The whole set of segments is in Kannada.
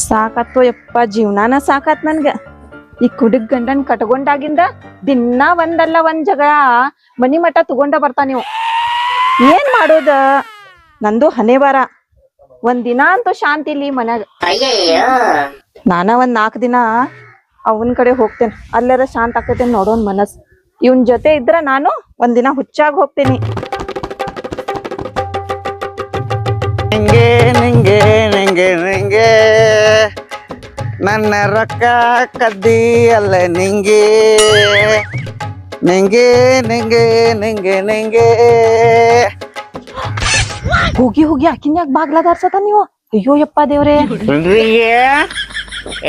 ಸಾಕತ್ತು ಯಪ್ಪ ಜೀವನಾನ ಸಾಕಾತ್ ನನ್ಗ. ಈ ಕುಡುಗ್ ಗಂಡನ್ ಕಟ್ಕೊಂಡಾಗಿಂದ ದಿನ ಒಂದಲ್ಲ ಒಂದ್ ಜಗ ಮನಿ ಮಠ ತಗೊಂಡ ಬರ್ತಾ ನೀವು. ಏನ್ ಮಾಡೋದ? ನಂದು ಹನೆ ಬಾರ ಒಂದ್ ದಿನ ಅಂತೂ ಶಾಂತಿ ಇಲ್ಲಿ ಮನ್ಯಾಗ. ನಾನ ಒಂದ್ ನಾಲ್ಕ್ ದಿನ ಅವನ್ ಕಡೆ ಹೋಗ್ತೇನೆ. ಅಲ್ಲಾರ ಶಾಂತ ಆಕೈತೆ ನೋಡೋನ್ ಮನಸ್ ಇವನ್ ಜೊತೆ ಇದ್ರ ನಾನು ಒಂದಿನ ದಿನ ಹುಚ್ಚಾಗ್ ಹೋಗ್ತೇನಿ. ನನ್ನ ರೊಕ್ಕ ಕದ್ದಿ ಅಲ್ಲ ನಿಂಗೆ. ನಿಂಗೆ ನಿಂಗೆ ನಿಂಗೆ ನಿಂಗೆ. ಹೋಗಿ ಹೋಗಿ ಆಕಿನ್ಯಾಗ ಬಾಗ್ಲ ದಾರ್ಸತ ನೀವು? ಅಯ್ಯೋ ಯಪ್ಪ ದೇವ್ರೇ. ನಿಂಗೆ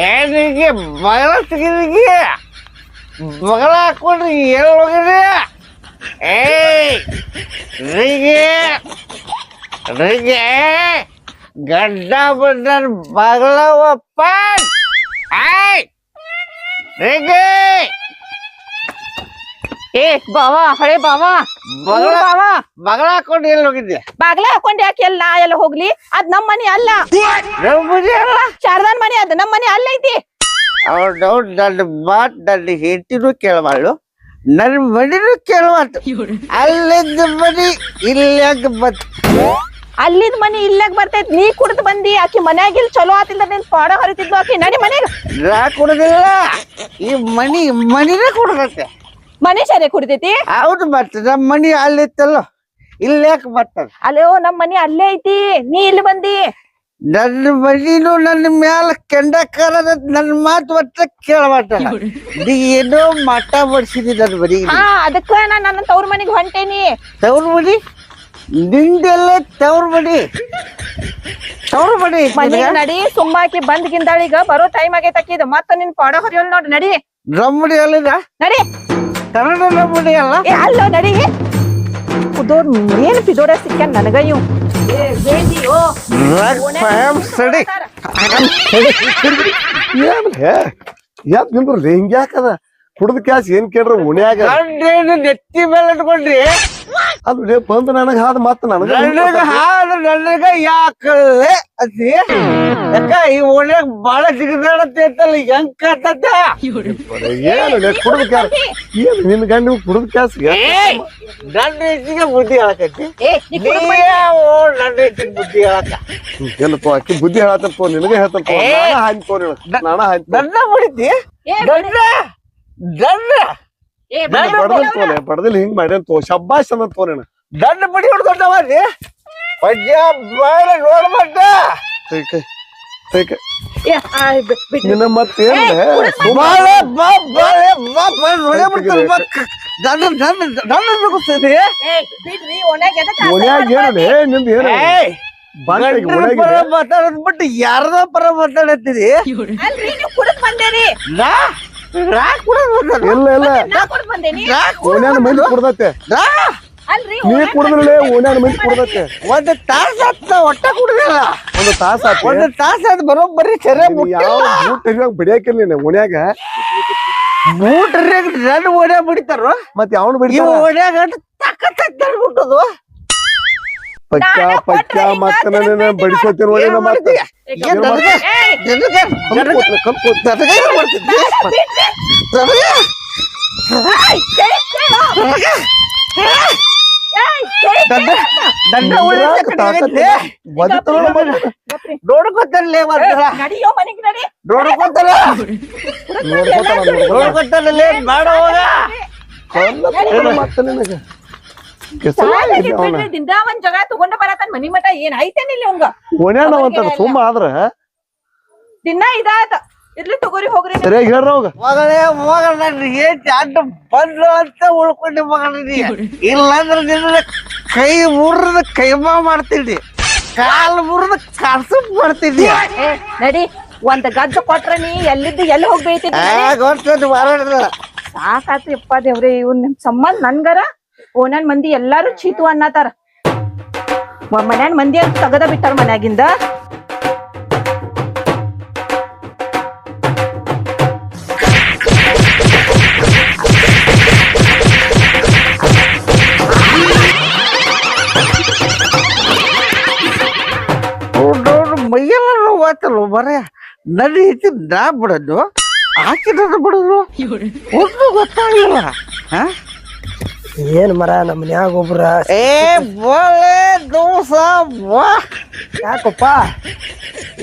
ಏನಿಗೆ ಬಗಲ ತೆಗಿದಿಗೆ ಬಗಲ ಹಾಕೊಂಡ್ರಿ ಎಲ್ಲಿ ಹೋಗಿರಿ ಏಯ್ ನಿಂಗೆ ನಿಂಗೆ. ಗಡ್ಡ ಬಂದ ಬಗಲ ಒಪ್ಪ ಏಯ್ ನಿಂಗೆ ಏ ಬಾವಾ ಹಳೆ ಬಾವಾ. ಬಗಲ ಬಾವಾ. ಬಗಲ ಹಾಕೊಂಡು ಎಲ್ಲಿ ಹೋಗಿದ್ದೆ ಬಾಗ್ಲ ಹಾಕೊಂಡ್ ಯಾಕೆ ಎಲ್ಲ ಎಲ್ಲ ಹೋಗ್ಲಿ? ಅದ್ ನಮ್ ಮನೆ ಅಲ್ಲ. ಶಾರದಾನ್ ಮನೆ ಅದ ನಮ್ ಮನಿ ಅಲ್ಲ ಐತಿ. ಅವ್ರು ನನ್ನ ಮಾತು ನನ್ನ ಹೆಂಡತಿನೂ ಕೇಳಬಾಳು ನನ್ನ ಮನಿನೂ ಕೇಳಬಾರ್ದು. ಅಲ್ಲಿದ್ದ ಇಲ್ಲಿ ಇಲ್ಲಾಗ ಬತ್ ಅಲ್ಲಿದ್ ಮನಿ ಇಲ್ಲಾಗ ಬರ್ತೈತಿ ನೀ ಕುಡ್ದ್ ಬಂದಿ ಆಕಿ ಮನ್ಯಾಗ ಇಲ್ಲಿ ಚಲೋ ಆತಿಲ್ಲ ನಿನ್ ಪಾಡ ಹರಿತಿದ್ಲು ಆಕಿ ನಡಿ ಮನೆಗ. ನಾ ಕುಡ್ದಿಲ್ಲ. ಈ ಮನಿ ಮನಿನೇ ಕುಡ್ದತ್ತೆ ಮನೆ ಸರಿ ಕುಡ್ತೈತಿ ಹೌದು ಮತ್ತೆ ನಮ್ಮ ಮನಿ ಅಲ್ಲಿತ್ತಲ್ಲ ಇಲ್ಲಾಕ ಬರ್ತದ. ಅಲ್ಲೋ ನಮ್ ಮನಿ ಅಲ್ಲೇ ಐತಿ ನೀ ಇಲ್ಲಿ ಬಂದಿ. ನನ್ನ ಮನಿನೂ ನನ್ನ ಮ್ಯಾಲ ಕೆಂಡ ಕರದ ನನ್ನ ಮಾತು ಒಟ್ಟ ಕೇಳಬಾರ್ದಲ್ಲ ನೀ ಏನೋ ಮಠ ಬಡ್ಸಿದಿ ನನ್ನ ಮನಿಗೆ ಹಾ ಅದಕ್ಕ ನಾ ನನ್ನ ತವ್ರ ಮನಿಗ್ ಹೊಂಟೇನಿ. ತವ್ರ ಮನಿ? ನಿಂದೆಲ್ಲ ತವ್ರ ಬಡಿ ತವ್ರ ಬಡಿ ನಡಿ ಸುಮ್ಮಾಕಿ ಬಂದ್ ಗಿಂದಾಳಿಗ ಬರೋ ಟೈಮ್ ಆಗೈತೆ ಅಕ್ಕಿದು ಮತ್ತ ನಿನ್ ಪಾಡ ಹೊರಿಯಲ್ ನೋಡ್ರಿ ನಡಿ ರಮ್ಮಡಿ ಅಲ್ಲಿದ ನಡಿ ಕನ್ನಡ ರಮ್ಮಡಿ ಅಲ್ಲ ಏ ಅಲ್ಲೋ ನಡಿ ಕುದೋರ್ ಏನ್ ಪಿದೋಡ ಸಿಕ್ಕ ನನಗ ಇವ್ ಯಾಕ್ ನಿಂದ್ರಲ್ಲ ಹಿಂಗ್ಯಾಕದ ಕುಡ್ದ ಕ್ಯಾಸ್ ಏನ್ ಕೇಳ್ರ ಉಣ್ಯಾಗ? ಗಂಡೇನು ನೆತ್ತಿ ಮೇಲೆ ಇಟ್ಕೊಂಡ್ರಿ. ಅದು ಬಂದ್ ನನಗ ಹಾದ ಮತ್ತ ನನಗ ನನಗ ಹಾದ ನನಗ ಯಾಕಲ್ಲೇ ಯಾಕ ಈ ಓಣ್ಯಾಗ ಬಾಳ ಸಿಗದಾಡತ್ತೈತಲ್ಲ ಹೆಂಗ್ ಕಾತತ್ತ ಏನು ಕುಡ್ದ ಕ್ಯಾಸ್ ಏನ್ ನಿನ್ ಗಂಡ ಕುಡ್ದ ಕ್ಯಾಸ್ ಏಯ್ ನನ್ನ ಬುದ್ಧಿ ಹೇಳಕತ್ತಿ. ನೀವೇ ನನ್ನ ಬುದ್ಧಿ ಹೇಳಕ. ಎಲ್ಲಪ್ಪ ಅಕ್ಕಿ ಬುದ್ಧಿ ಹೇಳತ್ತಪ್ಪ ನಿನಗೆ ಹೇಳ್ತಪ್ಪ. ನಾನ ಹಾಕಿ ನನ್ನ ಏ ನಾನು ಬಡದಲ್ ತೋನೆ ಬಡದಲ್ ಹಿಂಗ್ ಮಾಡ್ಯಾನ ತೋ ಶಬ್ಬಾಷ್ ಅಂತ ತೋನೇನ ದಂಡ ಬಡಿ ಹೊಡ್ಕೊಂಡವಲ್ಲಿ ಪಂಜಾಬ್ ಬಾಳ ನೋಡ್ಬಟ್ಟ ಏ, ಆ, ಬಿ- ಬಿಡ್ರಿ. ನಿನ್ನ ಮತ್ತೇನ್ ಬಾಳ ಬಾ ಬಾಳೆ ಬಾ ಬಾ ನೋಡೇ ಬಿಡ್ತಾರೆ ಬಾ. ದಂಡ ದಂಡ ದಂಡ ನಿಂದ ಏನ ಮಾತಾಡೋದ್ ಬಿಟ್ಟು ಯಾರ್ದೋ ಪರ ಬಂದೇರಿ. ನಾ. ಇಲ್ಲ ಇಲ್ಲ. ಓಣ್ಯಾನ ಮಂದಿ. ಕುಡ್ದತ್ತೆ. ನಾ? ಕುಡ್ದ್ರಲ್ಲೇ ಓಣ್ಯಾನ ಮಂದಿ ಕುಡ್ದತ್ತೆ. ಒಂದು ತಾಸ ಆತ ಒಟ್ಟ ಕುಡ್ದಿಲ್ಲ. ಒಂದು ತಾಸ ಆತ ಒಂದು ತಾಸ ಆತ್ ಬರೋಬ್ಬರಿ ಸರಿ ಯಾವ ಬೂಟ್ ಹಿಡಿಯೋಗ ಬಡಿಯಾಕಿಲ್ಲ ನೀನು ಓಣ್ಯಾಗ? ನನ್ನ ಬಿಡಿತಾರ? ಮತ್ತೆ ಅವನು ಈ ಓಣ್ಯಾಗ ಓಡ್ಯಾಗ ತಕ್ಕ ಬಿಟ್ಟದು ಪಕ್ಕ ಪಕ್ಕ ಮತ್ತ ನನ್ನ ಆಗೈತೆ. ಗಪ್ರಿ. ನೋಡ್ಕೊತಾರಲ್ಲೇ ನಡಿಯೋ ಮನೆಗ್ ನಡಿ ನೋಡ್ಕೊತಾರ ನೋಡ್ಕೊತಾರಲ್ಲೇ ಮತ್ತ ನಿನಗ ಬಿಡ್ರಿ, ದಿನಾ ಒಂದ್ ಜಗಳ ತಗೊಂಡ ಬರತಾನ ಮನಿ ಮಠ ಏನ್ ಐತೇನಿಲ್ಲ ಅವಂಗ ಓಣ್ಯಾನ ಅಂತ ಸುಮ್ಮ ಆದ್ರ? ದಿನ ಇದಾತ ಇರ್ಲಿ ತಗೋರಿ ಹೋಗ್ರಿ. ಸರಿಯಾಗಿ ಹೇಳ್ರ ಅವಾಗ. ಮಗಳೇ ಮಗಳ ನನ್ನ ಏಟ್ ಅಡ್ಡ ಬಂದ್ರು ಅಂತ ಉಳ್ಕೊಂಡಿ ಮಗಳ ನೀ. ಇಲ್ಲಾಂದ್ರೆ ನಿನ್ನ ಕೈ ಮುರಿದ ಕೈಮಾ ಮಾಡ್ತಿದ್ದಿ. ಕಾಲ್ ಮುರಿದ ಕರ್ಸು ಮಾಡ್ತಿದ್ದಿ. ಏ, ನಡಿ ಒಂದ್ ಗಜ್ಜ ಕೊಟ್ರ ನೀ ಎಲ್ಲಿದ್ದು ಎಲ್ಲಿ ಹೋಗಿ ಬೀಳ್ತಿದ್ದಿ? ಗೊತ್ತದ ದೇವ್ರಿ ಸಾಕಾತು ಯಪ್ಪ ದೇವ್ರೆ ಇವ್ನ ನಿಮ್ ಸಂಬಂಧ ನನ್ಗರ? ಓನನ್ ಮಂದಿ ಎಲ್ಲಾರು ಚೀತು ಅನ್ನತಾರ. ಮನ್ಯಾನ್ ಮಂದಿ ಅಂತ ತಗದ ಬಿಟ್ಟಾರ ಮನ್ಯಾಗಿಂದ. ನೋಡು ಮೈಯೆಲ್ಲ ನೋವಾತಲ್ಲ ಬರೇ ನದಿ ಹೆಂಡತಿ ನಾ ಬಿಡೋದು. ಆಕೆ ನನ್ನ ಬಿಡೋದು ಒಂದು ಗೊತ್ತಾಗಿಲ್ಲ ಹಾ? ಏನ್ ಮರ ನಮ್ಮ ಮನ್ಯಾಗ ಒಬ್ರ ಏ ಬೋಳೆ ದೋಸ ಯಾಕಪ್ಪ?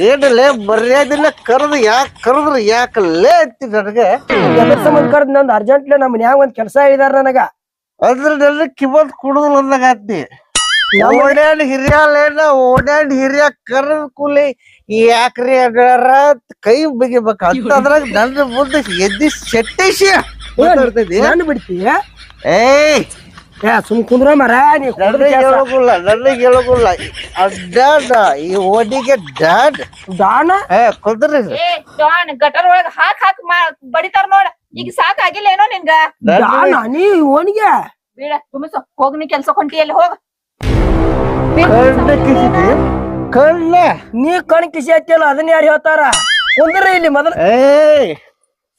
ಏನಲ್ಲೇ ಮರ್ಯಾದಿಲ್ಲ ಕರೆದು ಯಾಕೆ ಕರೆದ್ರೆ ಯಾಕಲ್ಲೇ ಅಂತಿ ನನಗೆ. ಕೆಲಸ ಸಂಬಂಧ ಕರ್ದ್ ನಂದು ಅರ್ಜೆಂಟ್ಲೆ ನಮ್ಮ ಮನ್ಯಾಗ ಒಂದ್ ಕೆಲಸ ಹೇಳಿದಾರ ನನಗ. ಅಂದ್ರೆ ನನ್ನ ಕಿಮ್ಮತ್ ಕುಡುದಿಲ್ಲ ಅಂದಾಗತ್ತಿ ಓಡ್ಯಾಡ್ ಹಿರಿಯ ಓಡ್ಯಾಡ್ ಹಿರಿಯ ಕರೆದ ಕೂಲಿ ಯಾಕ್ರಿ ಅಡ್ಯಾರ ಕೈ ಕೈ ಬಿಗಿಬೇಕ ಅಂತಂದ್ರಾಗ ನನ್ನ ಮುಂದೆ ಎದ್ದಿ ಸೆಟ್ಟೇಶಿ ಮಾತಾಡ್ತಿದ್ದಿ. ನಾನು ಬಿಡ್ತೀಯ? ಏಯ್! ಏ ಸುಮ್ ಕುಂದ್ರ ಮರ ನೀ ನನಗೆ ಹೇಳೋಗುಲ್ಲ ನನಗೆ ಹೇಳೋಗುಲ್ಲ ಅಡ್ಡಾಡ ಈ ಓಡಿಗೆ ಡಾಡ್ ದಾನ ಏ ಕುದ್ರಿ ಏ ಡಾನ್ ಗಟರ್ ಒಳಗ ಹಾಕ್ ಹಾಕ್ ಮಾ ಬಡಿತಾರ ನೋಡ. ಈಗ ಸಾಕಾಗಿಲ್ಲ ಏನೋ ನಿನ್ಗ? ದಾನ ನೀ ಓಣಿಗೆ? ಬೀಳ ತುಮಸು ಹೋಗ್ ನೀ ಕೆಲ್ಸ ಹೊಂಟಿಯಲ್ಲಿ ಹೋಗ? ಕಣ್ಣ ಕಿಸಿದಿ? ಕಣ್ಣ? ನೀ ಕಣ್ ಕಿಸಿ ಹತ್ತಿಯಲ್ಲ ಅದನ್ನ ಯಾರು ಹೇಳ್ತಾರ? ಕುಂದ್ರ ಇಲ್ಲಿ ಮೊದಲ. ಏಯ್!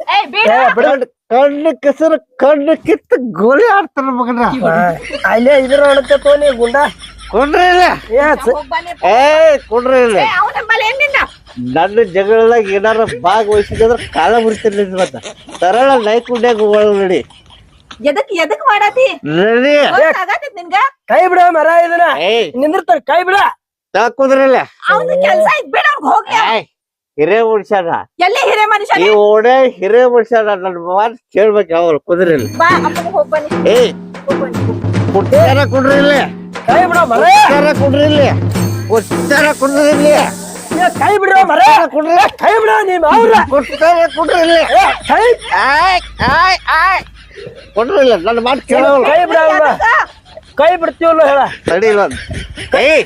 ಏ ಬೀಳ ಕಣ್ಣ್ ಕಣ್ಣು ಕೆಸರು ಕಣ್ಣು ಕಿತ್ತು ಗೋಲಿ ಆಡ್ತಾರ ಮಗನ. ಅಲ್ಲೇ ಇದ್ರ ಅಣತ್ತೆ ತೋನಿ ಗುಂಡ. ಕೊಂಡ್ರಿ ಇಲ್ಲ. ಏ ಕೊಂಡ್ರಿ ಇಲ್ಲ. ನಿನ್ನ ಜಗಳದಾಗ ಏನಾರ ಭಾಗವಹಿಸಿದ್ರೆ ಕಾಲ ಬಿಡ್ತೀನಿ ಮತ್ತ. ಸರಳ ನೈಕುಂಡ್ಯಾಗ ಒಳ ನೋಡಿ. ಎದಕ್ ಎದಕ್ ಮಾಡಾತಿ? ನಿನ್ಗ? ಕೈ ಬಿಡ ಮರ ಇದನ್ನ. ನಿಂದಿರ್ತಾರ ಕೈ ಬಿಡ. ಕುದ್ರಿಲ್ಲ ಅವ್ನ ಕೆಲ್ಸ ಇದ್ ಬಿಡ ಹೋಗ್ಲಿ ಹಿರೇ ಮನುಷ್ಯನ ಎಲ್ಲಿ ಹಿರೇ ಮನುಷ್ಯ ಈ ಓಡೇ ಹಿರೇ ಮನುಷ್ಯನ ನನ್ನ ಮಾತು ಕೇಳ್ಬೇಕು ಅವ್ರು ಕುದ್ರಿಲ್ಲ ಬಾ ಅಪ್ಪನ ಹೋಗ್ ಬನ್ನಿ. ಬನ್ನಿ. ಕುಟ್ಟಾರ ಕುಡ್ರಿ ಇಲ್ಲಿ. ಕೈ ಬಿಡ ಮರ. ಕುಟ್ಟಾರ ಕುಡ್ರಿ ಇಲ್ಲಿ. ಕುಟ್ಟಾರ ಕುಡ್ರಿ ಇಲ್ಲಿ. ಏ ಕೈ ಬಿಡ ಮರ. ಕುಡ್ರಿ ಕೈ ಬಿಡ ನೀವ್ ಅವ್ರ. ಕುಟ್ಟಾರ ಕುಡ್ರಿ ಇಲ್ಲಿ. ಕೈ ಆಯ್ ಆಯ್ ಆಯ್. ಕೊಡ್ರಿ ಇಲ್ಲ ನನ್ನ ಮಾತು ಕೇಳೋಲ್ಲ. ಕೈ ಬಿಡ ಕೈ ಬಿಡ್ತೀವಲ್ಲ ಹೇಳ? ರೆಡಿ ಕೈ ಏ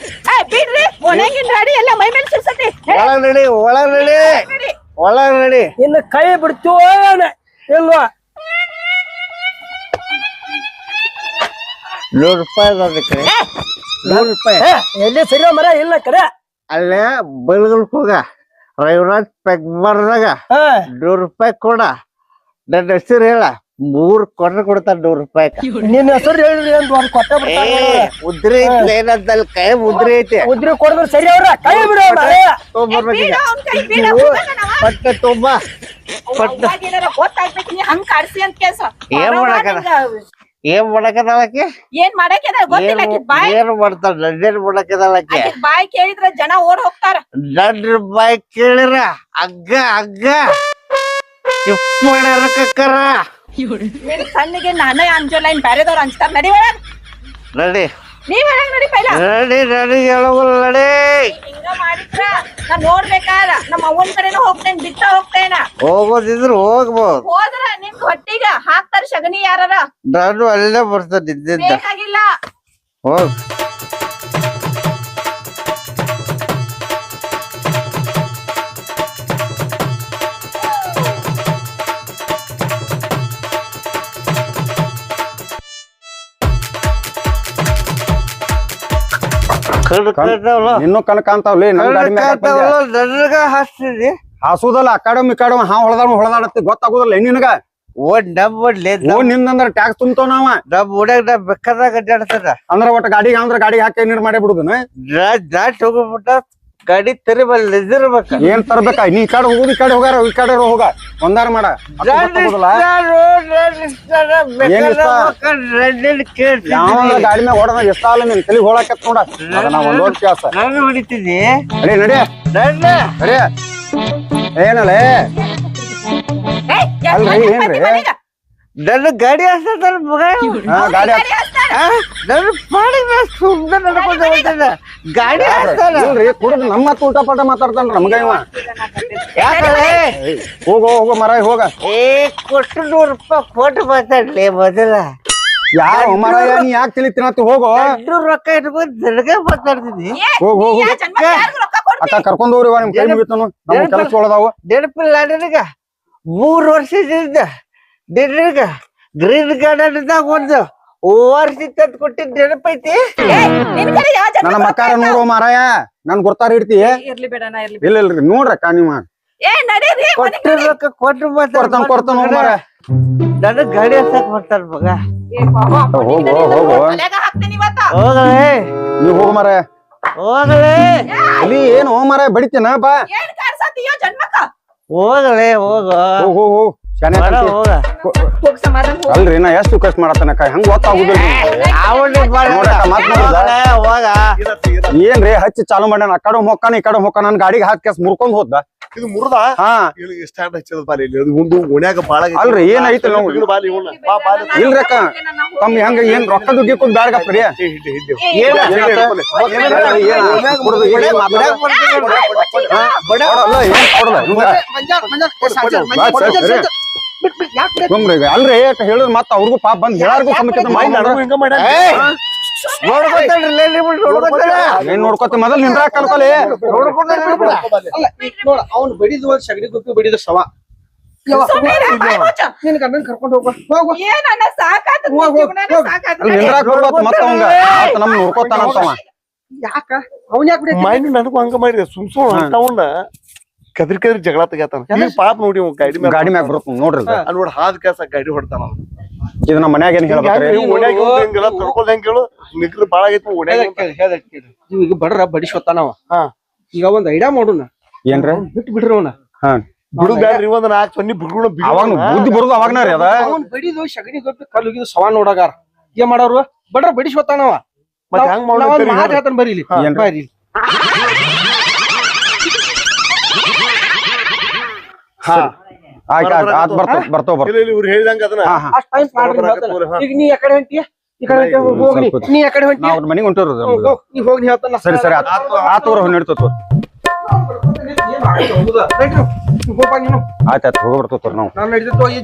ಬಿಡ್ರಿ. ಒಣಗಿನ ರಾಡಿ ಎಲ್ಲ ಮೈ ಮೇಲೆ ಸುರ್ಸತಿ ಒಳಗ್ ನಡಿ ಒಳ ನಡಿ. ಒಳ ನಡಿ. ಇನ್ನು ಕೈ ಬಿಡ್ತೀವೋ ಇಲ್ವಾ? ನೂರು ರೂಪಾಯಿ ಅದಕ್ಕೆ ನೂರು ರೂಪಾಯಿ. ಎಲ್ಲಿ ಸರಿ ಮರ ಇಲ್ಲ ಕಡೆ ಅಲ್ಲೇ ಬೆಳಗಲ್ಕ್ ಹೋಗ. ರವಿರಾಜ್ ಪೆಗ್ ಬರ್ದಾಗ ಹಾ. ನೂರು ರೂಪಾಯಿ ಕೊಡ. ನನ್ನ ಹೆಸರು ಹೇಳ. ಮೂರ್ ಕೊಡ್ರ ಕೊಡ್ತಾರ ನೂರ್ ರೂಪಾಯಿ ನಿನ್ನ ಹೆಸರು ಹೇಳಿದ್ರಿ ಅಂತ ಒಂದ್ ಕೊಟ್ಟ ಉದ್ರಿ ಐತಿ ಏನಂತಲ್ಲಿ ಕೈ ಉದ್ರಿ ಐತಿ. ಉದ್ರಿ ಕೊಡಿದ್ರೆ ಸರಿ ಅವ್ರ ಕೈ ಬಿಡ. ಪಟ್ಟ ತೊಂಬ ಪಟ್ಟ ಅವ್ವಾಗ ಗೊತ್ತಾಗ್ಬೇಕು ನೀ ಹಂಗ್ ಕಾಡ್ಸಿ ಅಂತ ಕೆಲ್ಸ ಏನ್? ಏನ್ ಮಾಡಕದಾಳಕ್ಕೆ ಏನ್ ಮಾಡಕದ ಏನ್ ನನ್ನೇನ್ ಮಾಡಕದಾಳಕ್ಕೆ ಬಾಯ್ ಕೇಳಿದ್ರ ಜನ ಓಡ್ ಹೋಗ್ತಾರ. ನಡ್ರ ಬಾಯ್ ಕೇಳಿರ? ಅಗ್ಗ ಅಗ್ಗ ಚಿಪ್ ಮಾಡ್ಯಾರ ಕಕ್ಕರ ನಿನ್ ಕಣ್ಣಿಗೆ ನಾನೇ ಅಂಜೋಲ್ಲ ಇನ್ ಬ್ಯಾರೆದವ್ರು ಅಂಜ್ತಾರ ನಡಿ ಒಳಗ್ ನಡಿ. ನೀವ್ ಒಳಗ್ ನಡಿ ಪೈಲ. ನಡಿ ನಡಿ ಹೇಳೋಲ್ಲ ನಡಿ. ಹಿಂಗ ಮಾಡಿದ್ರ ನಾ ನೋಡ್ಬೇಕಾರ ನಮ್ಮ ಅವ್ವನ್ ಕಡೆನೂ ಹೋಗ್ತೇನೆ ಬಿಟ್ಟ ಹೋಗ್ತೇನ. ಹೋಗೋದಿದ್ರು ಹೋಗ್ಬೋದು. ಹೋದ್ರ ನಿಮ್ ಹೊಟ್ಟಿಗ ಹಾಕ್ತಾರ ಶಗನಿ ಯಾರ ನಾನು ಅಲ್ಲೇ ಬರ್ತೇನೆ ಇದ್ದಿದ್ದ ಬೇಕಾಗಿಲ್ಲ. ಹೋಗ್. ಇನ್ನು ಕಣ್ ಕಾಣ್ತಾವ್ಲಿ ನನ್ ಗಾಡಿ ಮ್ಯಾಗ ಹಾಸ್ತಿದಿ? ಹಾಸುದಲ್ಲ ಅಕಾಡೆಮಿ ಇಕಾಡೆಮಿ ಹಾ ಹೊಳದಾಡ ಹೊಳದಾಡತ್ತಿ ಗೊತ್ತಾಗುದಿಲ್ಲ ನಿನಗ. ಓಡ್ ನಂಬಡ್ಲಿ ಓ ನಿಂದಂದ್ರ ಟ್ಯಾಕ್ಸ್ ತುಂಬ್ತಾವ ನಾವ. ಡಬ್ ಓಡ್ಯಾಗ ಡಬ್ಬ ಬೇಕಾದಾಗ ಅಡ್ಡಾಡ್ತಾರ ಅಂದ್ರ ಒಟ್ಟ ಗಾಡಿಗೆ ಅಂದ್ರ ಗಾಡಿಗೆ ಹಾಕಿ ನೀರ್ ಮಾಡಿ ಬಿಡುದನ. ದಾಟ್ ಹೋಗ್ಬಿಟ್ಟ ಗಾಡಿ ತರಿಬಲ್ಲ ಏನ್ ತರ್ಬೇಕ? ನೀ ಈ ಕಡೆ ಹೋಗುದು ಈ ಕಡೆ ಹೋಗಾರ ಈ ಕಡೆ ಹೋಗ. ಒಂದಾರ ಮಾಡ. ಅಷ್ಟ್ ಗೊತ್ತಾಗುದಿಲ್ಲ. ಏನ್ ಇಷ್ಟ? ಯಾವ ಗಾಡಿ ಮ್ಯಾಗ ಹೊಡೆದ ಎಷ್ಟ ಅಲ್ಲ ನಿನ್ ತಲಿ ಹೋಳಾಕತ್ ನೋಡ. ಅದ ನಾ ಒಂದ್ ದೊಡ್ಡ ಕೆಲಸ ನಾನು ಹೊಡಿತೀನಿ. ನಡಿ ನಡಿ. ನನ್ನ ನಡಿ. ಏನಲ್ಲೇ ಏಯ್, ಯಾಕ್ ಅಲ್ರಿ, ಬಂದಿ ಏನ್ರಿ? ನನ್ನ ಗಾಡಿ ಮಗ. ಹಾ ಗಾಡಿ ನನ್ನ ಪಾಡಿಗೆ ಸುಮ್ಮನೆ ನಡ್ಕೊಂಡ್ ಹೋಗ್ತಾನ ಗಾಡಿ ಇಲ್ರಿ ಕುಡಿದ್ ನಮ್ಮ ಊಟ ಪಾಠ ಮಾತಾಡ್ತಾನ ನಮ್ಗ ಇವ ಹೋಗೋ ಹೋಗೋ ಮರ ಹೋಗ. ಏ ಕೊಟ್ಟು ನೂರು ರೂಪಾಯಿ ಕೊಟ್ಟು ಮಾತಾಡ್ಲಿ ಮೊದಲ. ಯಾವ ಮರ ನೀ ಯಾಕೆ ಹೋಗೋ. ರೊಕ್ಕ ಇಟ್ಕೊಂಡು ಹೋಗ? ಅಕ್ಕ ಕರ್ಕೊಂಡ್ ಹೋಗ್ರಿ ನಿಮ್ ಕೈ ಮುಗಿತನು. ಕೆಲಸ ಒಳದಾವು ನೆನಪಿಲ್ಲ ನಿನಗ? ಮೂರ್ ವರ್ಷದಿಂದ ನಿನಗ ಗ್ರೀನ್ ಗಾರ್ಡನ್ದಾಗ ಒಂದು ತಂದು ಕೊಟ್ಟಿದ್ ನೆನಪೈತಿ? ನನ್ನ ಮಕ್ಕಾರ? ನೋಡು ಮಾರಾಯ ನನ್ ಗೊತ್ತಾರ ಇಡ್ತಿ. ಇರ್ಲಿ ಬೇಡ ನಾ ಇರ್ಲಿ ಇಲ್ಲ ಇಲ್ರಿ ನೋಡ್ರಕ್ಕ ನೀವ ಏ ನಡೀರಿ ಮನೆಗ್ ಕೊಟ್ಟಿದ್ ನಡಿ. ರೊಕ್ಕ ಕೊಟ್ಟು ಕೊಡ್ತಾನ ಕೊಡ್ತಾನ ಹೋಗ್ ಮಾರ ನನಗ್ ಗಾಡಿ ಹತ್ತಕ್ ಬರ್ತಾನ ಮಗ. ಹೋಗು, ಹೋಗು. ಇವತ್ತ. ಹೋಗಲೇ. ನೀವ್ ಹೋಗ ಮಾರ ಹೋಗಲೇ. ಇಲ್ಲಿ ಏನು ಮಾರ ಬಡಿತೇನ ಬಾ. ಹೋಗಲೇ ಹೋಗ. ಹೋಗು ಹೋಗ್ ಹೋಗ್. ಶಾನೆ ಅಲ್ರಿ ನಾ ಎಷ್ಟು ಕಷ್ಟ ಮಾಡತ್ತನಕ ಹೆಂಗ್ ನೋಡುದ? ಏನ್ರಿ ಹಚ್ಚಿ ಚಾಲು ಮಾಡ್ಯಾನ ಆ ಕಡೆ ಹೊಕ್ಕಾನ ಈ ಕಡೆ ಹೊಕ್ಕಾನ ನನ್ ಗಾಡಿಗೆ ಹಾಕಿ ಕೇಸ್ ಮುರ್ಕೊಂಡ್ ಹೋದ ಇದು ಮುರ್ದ ಹಾ ಸ್ಟ್ಯಾಂಡ್ ಹಚ್ಚದ ಬಾಲಿ ಇಲ್ಲಿ ಅದು ಉಂಡು ಓಣ್ಯಾಗ ಬಾಳ ಅಲ್ರಿ, ನಾವು? ಬಾಲಿ ಇಲ್ರಿ ಅಕ್ಕ ತಮ್ಮ ಹೆಂಗ ಏನ್ ರೊಕ್ಕ ಹಿಂಡಿ, ಹಿಂಡಿ, ಹಿಂಡಿ. ಏನ? ಯಾಕೆ. ಸುಮ್ರಿ ಈಗ. ಅಲ್ರಿ ಹೇಳಿದ್ ಮತ್ತ ಅವ್ರಿಗೂ ಪಾಪ ಬಂದ್ ಸಮಕ್ಕಿಂತ ಮೈ ಮಾಡ್. ಏನ್ ನೋಡ್ಕೊತಿ ಮೊದಲ್ ನಿಂದ್ರಾಕ್ ಕಲ್ಕಲಿ. ನೋಡ್ಕೊತಾನ ಬಿಡ. ನೋಡ ಅವ್ನು ಬಡಿದು ಒಂದ್ ಸಗಣಿ ಗುಪ್ಪಿ ಬಡಿದ. ನಿನ್ ಗಂಡನ್ ಕರ್ಕೊಂಡು ಸಾಕಾತ್ ಹೋಗ್, ಹೋಗ್, ಹೋಗ್. ಸಾಕಾತ್. ಅಲ್ಲಿ ನಿಂದ್ರಾಕ್ ಬರ್ಬಾರ್ದು ಮತ್ತ ಅವಂಗ. ಮತ್ತ ನಮ್ ಯಾಕ? ಅವ್ನ್ ಯಾಕೆ ಮೈಂಡ್ ನನಗೂ ಹಂಗ ಮಾಡಿದೆ. ಸುಮ್ ಸುಮ್ ಅಂತವನ್ನ ಕದ್ರಿ ಕದ್ರಿ ಜಗಳ ತೆಗಿತಾನ ಈಗ ಪಾಪ ನೋಡಿ ಅವ್ನ್ ಗಾಡಿ ಮ್ಯಾಗ ಗಾಡಿ ಮ್ಯಾಗ ಬರುತ್ತೆ ನೋಡ್ರಿ ಇದು. ಅಲ್ಲಿ ನೋಡಿ ಹಾದ್ ಕೆಲಸ ಗಾಡಿ ಹೊಡ್ತಾನ ಅವ್ನು. ಇದು ನಮ್ಮ ಮನ್ಯಾಗ ಏನ್ ಹೇಳ್ಬೇಕು ಹೇಳ್ಬೇಕ್ರಿ? ಓಣ್ಯಾಗ ಹಿಂಗೆಲ್ಲ ಹೆಂಗ್ ಹೇಳು ನಿಗ್ರ ಬಾಳ ಆಗೈತಿ ಓಣ್ಯಾಗ ಹೇಳ್ದಕ್ ಕೇಳಿ, ಹೇಳ್ದಕ್ ಕೇಳಿ. ಇವ್ ಈಗ ಬಡ್ರ ಬಡಿಸ್ಕೊತಾನವ ಹಾ. ಈಗ ಒಂದ್ ಐಡಿಯಾ ಮಾಡೋಣ. ಏನ್ರಿ? ಬಿಟ್ಟು ಬಿಡ್ರಿ ಅವನ. ಹಾ. ಬಿಡು ಬ್ಯಾಡ್ರಿ ಒಂದ್ ನಾಲ್ಕು ಸೊನ್ನಿ ಬಿಡ್ಗಳು ಅವಾಗ ಬುದ್ಧಿ ಬರುದು ಅವಾಗನ ರೀ ಅದ. ಅವ್ನ್ ಬಡಿದು ಗುಪ್ಪಿ ಕಲ್ಲು ಶವ ನೋಡಗಾರ. ಏನ್ ಮಾಡೋರು? ಬಡ್ರ ಬಡಿಸ್ಕೊತಾನವ ಮತ್ತೆ ಹೆಂಗ್ ನಾವ್ ಒಂದ್ ಮಾಡ್ತೀರಿ ಮಾತ್ ಹೇಳ್ತಾನೆ ಬರ್ರಿ ಇಲ್ಲಿ. ಏನ್ರಿ? ಬರ್ರಿ ಹಾ. ಆಯ್ತು ಆತ್ ಬರ್ತಾವ ಬರ್ತಾವ ಬರ್ತಾವ ಇಲ್ಲ ಇಲ್ಲ ಇವ್ರು ಹೇಳ್ದಂಗ ಅದನ್ನ. ಹಾ ಹಾ. ಅಷ್ಟ್ ಟೈಮ್ ಮಾಡ್ರಿ ಬರಾಕತ್ತೀವ್ರಿ, ಹೇಳ್ತಾನೆ. ಹಾ. ಈಗ ನೀ ಎಕಡೆ ಹೊಂಟಿಯ? ಈ ಕಡೆ ಹೊಂಟಿಯ? ಹೋಗ್ ನೀ. ಮನೆಗೆ. ನೀ ಹೇಳ್ತಾನ. ಸರಿ ಸರಿ ಆತ್ ಆತವ್ರ ನಡೀತತ್ ಹೋಗ್ಪ ನೀನು. ಆಯ್ತು ಆಯ್ತು ಹೋಗಿ ಬರ್ತೇವ್ರಿ ನಾವು. ನಾನು ಈ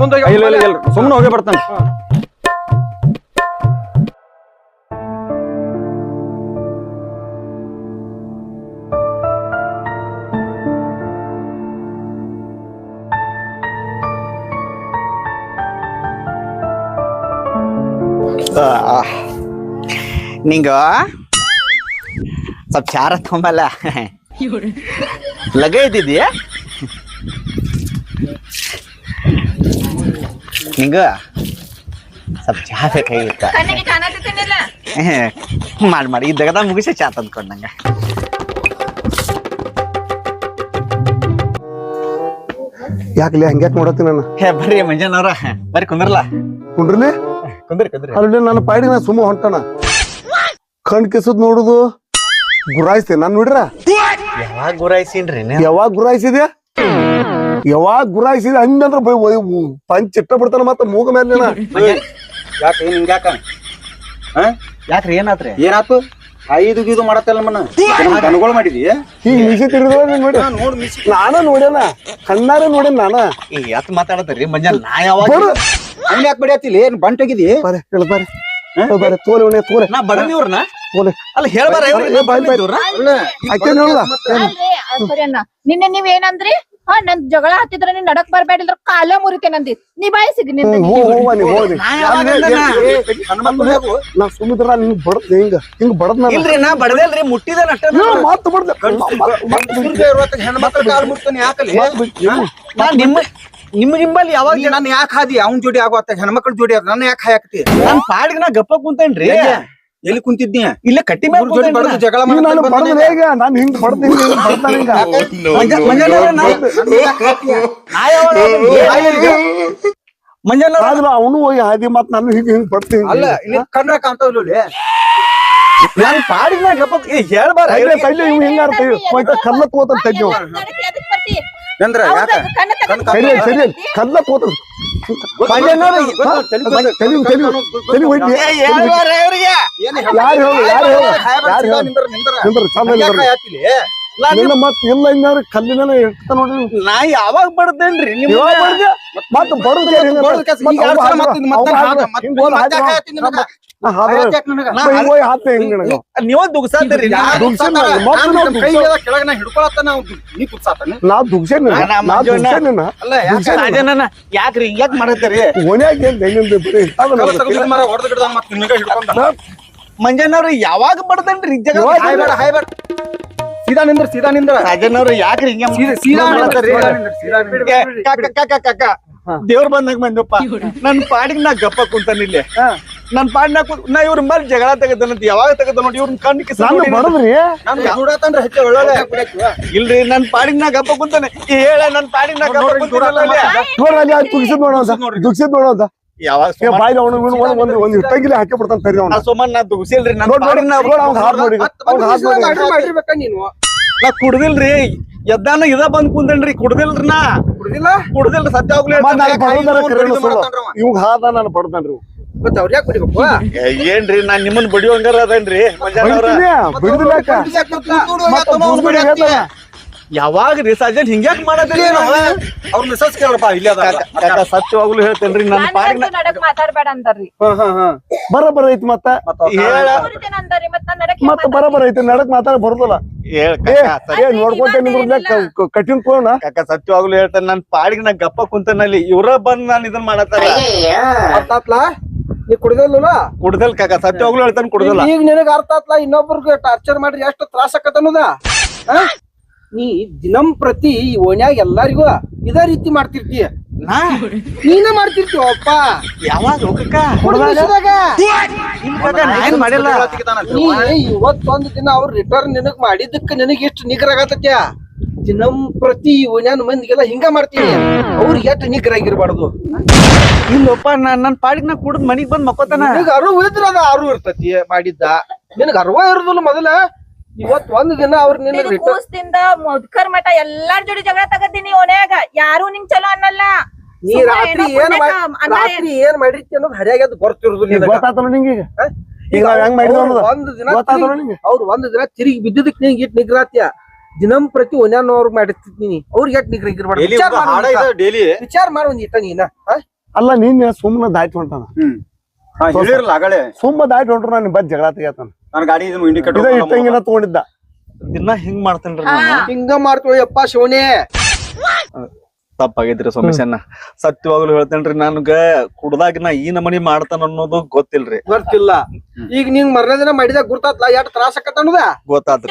ಮುಂದೆ ಇಲ್ಲ ಇಲ್ಲ ಇಲ್ಲ ಸುಮ್ಮನೆ ಹೋಗಿ ಬರ್ತಾನೆ. ನಿಂಗ? ಸ್ವಲ್ಪ ಚಾರ ತೊಂಬಲ್ಲ. ಲಗ ಇದ್ದಿದ್ದಿ ನಿಂಗ? ಸ್ವಲ್ಪ ಚಾ ಬೇಕಾಗಿತ್ತ. ಮಾಡಿ ಮಾಡಿ ಮಾಡಿ ಇದ್ದಾಗದ ಮುಗಿಸಿ ಚಾ ತಂದ್ಕೊಂಡಂಗ ಯಾಕಲಿ ಹಂಗ್ಯಾಕ್ ನೋಡತ್ತೀನಿ ನಾನು? ಹೇ ಬರ್ರಿ ಮಂಜಾನವ್ರ. ಬರ್ರಿ ಕುಂದ್ರಲ್ಲ ಕುಂಡ್ರಲಿ ಕುಂದ್ರಿ ಕುಂದ್ರಿ. ಅಲ್ಲಿ ನನ್ನ ಪಾಡಿಗೆ ನಾನು ಸುಮ್ಮ ಹೊಂಟಾನ. ಕಣ್ ಕಿಸದ್ ನೋಡುದು? ಗುರಾಯಿಸ್ತೆ ನಾನ್ ನೋಡ್ರ? ಯಾವಾಗ ಗುರಾಯಿಸೀನ್ರಿ ಯಾವಾಗ ಗುರಾಯಿಸಿದ್ಯಾ? ಯಾವಾಗ ಗುರಾಯಿಸಿದ ಹಂಗಂದ್ರ ಪಂಚ್ ಇಟ್ಟ ಬಿಡ್ತಾನ ಮತ್ತ ಮೂಗ ಮೇಲೆ ಯಾಕ ಹಿಂಗ ಯಾಕ? ಯಾಕ್ರಿ ಏನಾತ್ರಿ? ಏನಾತು? ಐದು ಗೀದು ಮಾಡತ್ತಲ್ಲ ಮನ. ದನಗಳು ಮಾಡಿದಿ? ಈಗ ಮಿಸಿ ತಿರುಗಿದ ನೋಡಿ. ನೋಡ್ ಮಿಸ್ ನಾನ ನೋಡ್ಯಾನ? ಕಣ್ಣಾರ ನೋಡ್ಯಾನ ನಾನ? ಯಾತ್ ಮಾತಾಡತ್ರಿ ಮಂಜಾನ ನಾ ಯಾವಾಗ ಬರು. ಹಂಗ ಯಾಕೆ ಬಡಿಯತ್ತಿಲ್ಲ ಏನ್ ಬಂಟಾಗಿದಿ? ಬಾರೆ ಹೇಳ ಅಲ್ಲ ಹೇಳ್ಬಾರ ನಿನ್ನೆ ನೀವ್ ಏನಂದ್ರಿ ಹಾ ನನ್ ಜಗಳ ಹತ್ತಿದ್ರ ನೀನ್ ನಡಕ್ ಬರ್ಬೇಡಿದ್ರ ಕಾಲ ಮುರಿತೇನಂದಿ ನೀ ಬಾಯಿ ನಿಂದ ಹೋ ಹೋಗ ನೀ ಹೋಗಿ ನಾ ಯಾವಾಗ ಅಂದನ? ನಾ ಸುಮಿತ್ರ ನಿಂಗ್ ಬಡದ್ ಹಿಂಗ ಹಿಂಗ್ ಬಡದ್ ನಾನು ಇಲ್ರಿ ನಾ ಬಡದೇಲ್ರಿ ಮುಟ್ಟಿದ ಮತ್ತ ಮಾತು ಬಡ್ದ ಹೆಣ್ಮಕ್ಳ ಕಾಲ್ ಮುಟ್ತಾನೆ ಯಾಕಲಿ ನಾ ನಿಮ್ಮ ನಿಮ್ಮ ನಿಮ್ಮಲ್ಲಿ ಯಾವಾಗ ನಾನು ಯಾಕೆ ಹಾದಿ? ಅವ್ನ ಜೋಡಿ ಆಗೋತ್ತ ಹೆಣ್ಮಕ್ಳ ಜೋಡಿ ಆದ್ರೆ ನಾನು ಯಾಕೆ ಹಾಕ್ತಿ? ನನ್ ಪಾಡಿಗೆ ನಾ ಗಪ್ಪ ಕುಂತೇನ್ರಿ. ಎಲ್ಲಿ ಕುಂತಿದ್ನಿ ಇಲ್ಲ ಕಟ್ಟಿ ಮೇಲೆ ಜೋಡಿ ಜಗಳ ನಾನು ಮಾಡಕ್ ಬಡದ್ ನಾನು ಹಿಂಗ್ ಬಡದ್ ಹಿಂಗ ಹಿಂಗ್. ಬಡ್ತಾನ ಹಿಂಗ ಮಂಜ- ಮಂಜಾನವ್ರೆ, ನಾ- ನಾ ಯಾವಾಗ ಹೋಗ್ತೀನಿ? ಮಂಜಾನವ್ರೆ, ಆದ್ರ ಅವನು ಹೋಗಿ ಹಾದಿ ಮತ್ ನಾನು ಹಿಂಗ್ ಹಿಂಗ್ ಬಡ್ತೀನಿ ಅಲ್ಲ ಇಲ್ಲಿ ಕಣ್ರ ಕಾಣ್ತಾವ್ಲೇ ನಾನು ನನ್ ಪಾಡಿಗೆ ನಾ ಗಪ್ಪ ಏ, ಹೇಳ್ಬಾರ ಪೈಲೆ ಪೈಲೆ ಇವ್ ಹಿಂಗ ಕಲ್ಲ ಕೂತ ತೆಗ್ಯವ ಚಂದ್ರ ಯಾಕ? ಸರಿ ಸರಿ. ಕಲ್ಲ ಇವ್ರಿಗೆ. ಯಾರು ಹೇಳು ಯಾರು ಹೇಳು ಯಾರು ಹೇಳು ನಿಂದ್ರ ನಿಂದ್ರ. ನಿಂದ್ರ ಚಂದ ನಿನ್ನ ಮತ್ ಇಲ್ಲ ಕಲ್ಲಿನ ನೋಡ್ರಿ ನಾ ಯಾವಾಗ ಬಡ್ದೇನ್ರಿ ನೀವು? ಮತ್ ಬಡದ್. ನೀವ ದುಗ್ಸಾತಿರಿ. ಕೆಳಗ್ ನಾ ನೀ ಕುತ್ಸಾತಾನ ನಾ ದುಗ್ಸೇನ್ ನಾ. ದುಗ್ಸೇನ್. ಅಲ್ಲ ಯಾಕ್ರಿ ಯಾಕ್ ಮಾಡತ್ತೀರಿ ಏನ್ ಹೆಂಗಿಂದ ಮರ ಹೊಡ್ದ್ ಗಿಡ್ದ ನಿನಗ ಹಿಡ್ಕೊಂಡ. ಯಾವಾಗ ಬಡ್ದನ್ರಿ ಜಗ ಹಾಯ್ ಬೇಡ ಹಾಯ್ ಬೇಡ. ಸೀದಾ ನಿಂದ್ರ ಸೀದಾ ನಿಂದ್ರ. ರಾಜನವ್ರು ಯಾಕ್ರಿ ಹಿಂಗ ಸೀದಾ ಕಾಕ ದೇವ್ರ ಬಂದಾಗ ಬಂದಪ್ಪ. ನನ್ ಪಾಡಿಗೆ ನಾ ಗಪ್ಪ ಕುಂತಾನಿಲ್ಲ ನನ್ ಪಾಡಿನ ನಾ ಇವ್ರ ಮೇಲೆ ಜಗಳ ತೆಗದನಂತ ಯಾವಾಗ ತೆಗದ ನೋಡಿ ಇವ್ರ ಕಣ್ಣಿಗೆ ನಾನು ಬಡದ್ರಿ? ನನ್ ನೋಡತಂದ್ರ ಹೆಚ್ಚ ಒಳ್ಳೊಳ್ಳೆ. ಇಲ್ರಿ ನನ್ ಪಾಡಿನ ನಾ ಗಪ್ಪ ಕುಂತಾನೆ. ಹೇಳ ನನ್ ಪಾಡಿನ ನಾ ಗಪ್ಪ ಕುಂತಾನೆ. ನೋಡ್ರಿ ಅಲ್ಲಿ ತುಗ್ಸಿದ್ ನೋಡೋಂತ ದುಗ್ಸಿದ್ ನೋಡೋಂತ ಯಾವಾಗ ಏ ಬಾಯ್ಲಿ ಅವನು ಒಂದು ಒಂದು ಒಂದು ಇಟ್ಟಂಗಿಲ್ಲ ಹಾಕಿ ಬಿಡ್ತಾನ ತರಿ ಅವ್ನ. ನಾ ಸುಮ್ಮನೆ ನಾ ದುಗ್ಸಿಲ್ರಿ ನನ್ ನೋಡಿ ಪಾಡಿನ ನಾ ನೋಡ್ ಅವ್ನ್ ಹಾದ್ ನೋಡಿ ಅವ್ನ್ ಹಾದ್ ನೋಡಿ ಮಾಡಿರ್ಬೇಕ ನೀನು? ನಾ ಕುಡ್ದಿಲ್ರಿ. ಎದ್ದಾನ ಇದ ಬಂದ್ ಕುಂತೇನ್ರಿ ಕುಡ್ದಿಲ್ರಿ ನಾ. ಕುಡ್ದಿಲ್ಲ? ಕುಡ್ದಿಲ್ರಿ ಸತ್ಯ ಹೋಗ್ಲಿ ಇವಾಗ ಹಾದ ನಾನು ಬಡದನ್ರಿ ಮತ್ತ ಅವ್ರ ಯಾಕೆ ಕುಡಿಬೇಕು ಏನ್ರಿ ನಾನ್ ನಿಮ್ಮನ್ ಬಡಿಯೋಂಗಾರ ಅದೇನ್ರಿ? ಬಿಡುದಿಲ್ಲಕ ಯಾವಾಗ ರಿಸರ್ಜನ್ ಹಿಂಗ್ ಹಿಂಗ್ಯಾಕ್ ಮಾಡತ್ತೀರಿ ಅವ್ರ ಮಿಸಸ್ ಕೇಳಪ್ಪ ಇಲ್ಲಿ ಅದ ಕಾಕ ಸತ್ಯವಾಗ್ಲೂ ಹೇಳ್ತೇನ್ರಿ ನನ್ನ ಪಾಡಿನ ನಡಕ್ ಮಾತಾಡ್ಬೇಡ ಅಂತಾರ್ರಿ ಬರಬರ ಐತಿ ಮತ್ತ? ಹೇಳ. ಮತ್ತ ಬರಬರ ಐತಿ ನಡಕ್ ಮಾತಾಡ ಬರುದಿಲ್ಲ. ನೋಡ್ಕೊಂತ ನಿಮ್ರನ್ನ ಕಠಿಣ ಕೋಣ ಕಾಕ ಸತ್ಯವಾಗ್ಲೂ ಹೇಳ್ತಾನೆ ನನ್ ಪಾಡಿಗೆ ನಾ ಗಪ್ಪ ಕುಂತನಲ್ಲಿ ಇವ್ರ ಬಂದ್ ನಾನ್ ಇದನ್ ಮಾಡತ್ತಾರ ನೀ ಕುಡ್ದಿಲ್ಲ ಕುಡ್ದಲ್ ಕಾಕ ಸತ್ಯವಾಗ್ಲೂ ಹೇಳ್ತಾನೆ ಕುಡ್ದಲ್ಲ. ಈಗ ನಿನಗ ಅರ್ಥ ಆತ್ಲಾ? ಇನ್ನೊಬ್ರಿಗೆ ಟಾರ್ಚರ್ ಮಾಡ್ರಿ ಎಷ್ಟು ತ್ರಾಸ ಅನ್ನೋದ? ಆ? ನೀ ದಿನಂಪ್ರತಿ ಈ ಓಣ್ಯಾಗ ಎಲ್ಲಾರಿಗೂ ಇದೇ ರೀತಿ ಮಾಡ್ತಿರ್ತೀಯ. ನಾ? ನೀನೇ ಮಾಡ್ತಿರ್ತೀವ ಅಪ್ಪ ಯಾವಾಗ ಹೋಗಕ್ಕ? ಏನ್ ಮಾಡಿಲ್ಲ? ನೀ ಇವತ್ತೊಂದ್ ದಿನ ಅವ್ರ ರಿಟರ್ನ್ ನಿನಗ್ ಮಾಡಿದ್ದಕ್ಕ ನಿನಗ್ ಎಷ್ಟು ನಿಗ್ರಾಗತ್ತತ್ಯ ದಿನಂ ಪ್ರತಿ ಈ ಓಣ್ಯಾನ ಮಂದಿಗೆಲ್ಲ ಹಿಂಗ ಮಾಡ್ತೀನಿ ಅವ್ರಿಗೆ ಎಷ್ಟು ನಿಗ್ರಾಗಿರ್ಬಾರ್ದು ಇಲ್ಲಪ್ಪ ನಾನ್ ನನ್ ಪಾಡಿಗೆ ನಾ ಕುಡ್ದ್ ಮನಿಗ್ ಬಂದ್ ಮಕ್ಕೋತಾನ. ಅರು ಅರಿವು ಇದ್ರ ಅದ ಅರಿವು ಇರ್ತತಿ ಮಾಡಿದ್ದ. ನಿನಗ ಅರ್ವ ಇರುದಿಲ್ಲ ಮೊದಲ. ಇವತ್ ಒಂದ್ ದಿನ ಅವ್ರ ರಿಟರ್ನ್ ಕೂಸ್ದಿಂದ ಮುದ್ಕರ್ ಮಠ ಎಲ್ಲಾರ ಜೋಡಿ ಜಗಳ ತಗದೀನಿ ಓನ್ಯಾಗ. ಯಾರು ನಿಂಗ್ ಚಲೋ ಅನ್ನಲ್ಲ. ನೀ ರಾತ್ರಿ ಏನೋ ರಾತ್ರಿ ಏನ್? ಮಾಡಿರ್ತಿ ಅನ್ನೋದು ಹರಿಯಾಗದ್ ಗೊತ್ತಿರುದಿಲ್ಲ ನಿನಗ. ಗೊತ್ತಾತಲ್ಲ ನಿಂಗೆ ಈಗ? ಹೆಂಗ್ ಒಂದ್ ದಿನ ಅವ್ರು ಒಂದ್ ದಿನ ತಿರುಗಿ ಬಿದ್ದಿದ್ದಕ್ ನಿಂಗ್ ಇಟ್ ನಿಗ್ರಾತ್ಯ. ದಿನಂ ಪ್ರತಿ ಒನ್ಯಾನವ್ರು ಮಾಡಿರ್ತೀನಿ ಅವ್ರಿಗೆ ಯಾಕೆ ಇಟ್ಟ. ಡೈಲಿ ವಿಚಾರ ಮಾಡು ಒಂದ್ ಇಟ್ಟ ನೀನ? ಅಲ್ಲ ನೀನ್ ಸುಮ್ನ ದಾಯ್ತು ಹೊಂಟಾನ? ಸುಮ್ಮ ದಾಯ್ತು ಹೊಂಟ್ರು ನಾನು ಬದ್ ಜಗಳ ತೆಗಿತಾನ ನನ್ ಗಾಡಿ ಇದನ್ನ ಇಂಡಿಕೇಟರ್ ತಗೊಂಡಿದ್ದ. ದಿನ ಹಿಂಗ್ ಮಾಡ್ತೇನ್ರಿ. ನಾನು ಹಿಂಗ ಮಾಡ್ತೀವಿ ಅಪ್ಪ ಶಿವನೇ. ತಪ್ಪಾಗೈತ್ರಿ ಸೋಮೇಶನ್ನ ಸತ್ಯವಾಗ್ಲೂ ಹೇಳ್ತೇನ್ರಿ ನನ್ಗ ಕುಡ್ದಾಗ ನಾ ಈ ನಮನಿ ಮಾಡ್ತಾನ ಅನ್ನೋದು ಗೊತ್ತಿಲ್ರಿ. ಗೊತ್ತಿಲ್ಲ. ಈಗ ನಿಂಗ್ ಮರನೇ ದಿನ ಮಾಡಿದಾಗ ಗುರ್ತಾತ್ಲ ಎಷ್ಟ್ ತ್ರಾಸ ಆಕತ್ತ ಅನ್ನೋದ? ಗೊತ್ತಾತ್ರಿ.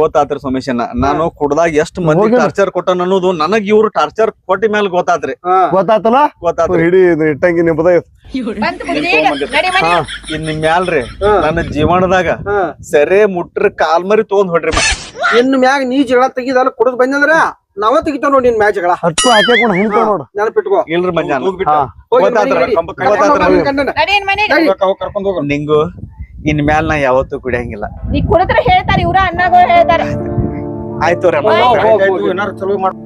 ಗೊತ್ತಾತ್ರಿ ಸೋಮೇಶನ್ನ ನಾನು ಕುಡ್ದಾಗ ಎಷ್ಟ್ ಮಂದಿ ಟಾರ್ಚರ್ ಕೊಟ್ಟನ ಅನ್ನೋದು ನನಗ್ ಇವ್ರು ಟಾರ್ಚರ್ ಕೊಟ್ಟ ಮೇಲೆ ಗೊತ್ತಾತ್ರಿ. ಗೊತ್ತಾತಲ್ಲ? ಗೊತ್ತಾತ್ರಿ. ಹಿಡಿ ಇದು ಇಟ್ಟಂಗಿ ನಿಮ್ದ ಇನ್ ನಿಮ್ ಮ್ಯಾಲ್ರಿ. ನನ್ನ ಜೀವನದಾಗ ಸರಿ ಮುಟ್ರ ಕಾಲ್ ಮರಿ ತಗೊಂಡ್ ಹೊಡ್ರಿ ಇನ್ ಇನ್ನು ಮ್ಯಾಗ ನೀ ಜಗಳ ತೆಗಿದ ಕುಡದ್ ಬಂದಂದ್ರ? ನಾವ ತೆಗಿತಾವ ನೋಡಿ ನಿನ್ ಮ್ಯಾಚ್ಗಳ ಹತ್ತು ಹಾಕ್ಯಾಕೊಂಡು ಹಿಂಡ್ತಾವ ನೋಡು. ನೆನಪಿಟ್ಕೋ. ಇಲ್ರಿ ಕರ್ಕೊಂಡ್. ಹೋಗ್. ನಿಂಗು ಇನ್ ಮ್ಯಾಲ್ ನಾ ಯಾವತ್ತೂ ಕುಡಿಯಂಗಿಲ್ಲ. ನೀ ಕುಡಿದ್ರೆ ಹೇಳ್ತಾರೆ ಇವ್ರ ಅಣ್ಣಗಳು ಹೇಳ್ತಾರೆ. ಆಯ್ತು. ಚಲೋ ಮಾಡ್